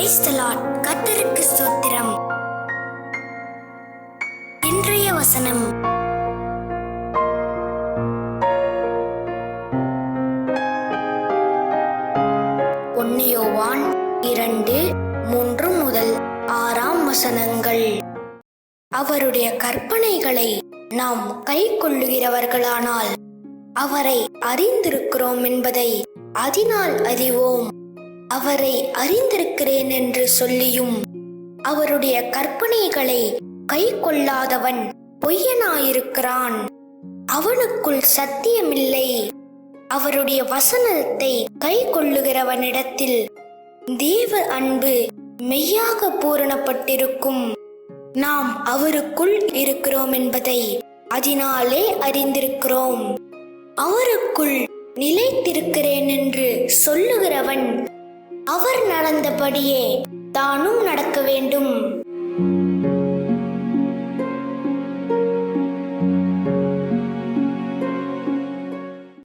Praise the ஸ்தோத்திரம். இன்றைய வசனம். ஒன்னியோவான் இரண்டு மூன்று முதல் ஆறாம் வசனங்கள். அவருடைய கற்பனைகளை நாம் கை கொள்ளுகிறவர்களானால் அவரை அறிந்திருக்கிறோம் என்பதை அதனால் அறிவோம். அவரை அறிந்திருக்கிறேன் என்று சொல்லியும் அவருடைய கற்பனைகளை கை கொள்ளாதவன் பொய்யனாயிருக்கிறான். அவனுக்குள் சத்தியமில்லை. அவருடைய வசனத்தை கை கொள்ளுகிறவனிடத்தில் தேவ அன்பு மெய்யாக பூரணப்பட்டிருக்கும். நாம் அவருக்குள் இருக்கிறோம் என்பதை அதனாலே அறிந்திருக்கிறோம். அவருக்குள் நிலைத்திருக்கிறேன் என்று சொல்லுகிறவன் நடந்தபடியே தானும் நடக்க வேண்டும்.